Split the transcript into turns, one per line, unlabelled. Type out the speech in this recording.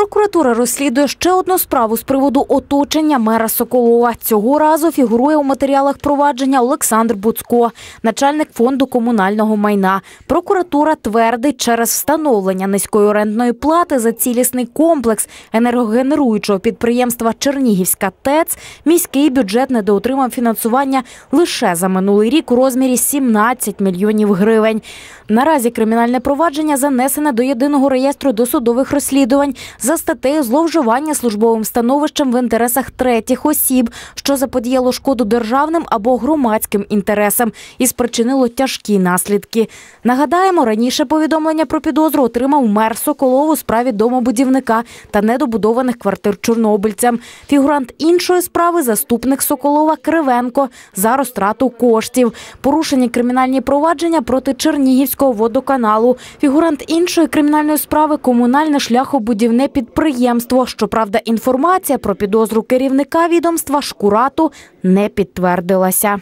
Прокуратура розслідує ще одну справу з приводу оточення мера Соколова. Цього разу фігурує у матеріалах провадження Олександр Буцко, начальник фонду комунального майна. Прокуратура твердить, через встановлення низької орендної плати за цілісний комплекс енергогенеруючого підприємства Чернігівська ТЕЦ міський бюджет недоотримав фінансування лише за минулий рік у розмірі 17 мільйонів гривень. Наразі кримінальне провадження занесене до єдиного реєстру досудових розслідувань за статтею зловживання службовим становищем в інтересах третіх осіб, що заподіяло шкоду державним або громадським інтересам і спричинило тяжкі наслідки. Нагадаємо, раніше повідомлення про підозру отримав мер Соколов у справі домобудівника та недобудованих квартир чорнобильцям. Фігурант іншої справи заступник Соколова Кривенко за розтрату коштів. Порушені кримінальні провадження проти Чернігівського водоканалу. Фігурант іншої кримінальної справи комунальне шляхобудівне підприємство. Щоправда, інформація про підозру керівника відомства Шкурату не підтвердилася.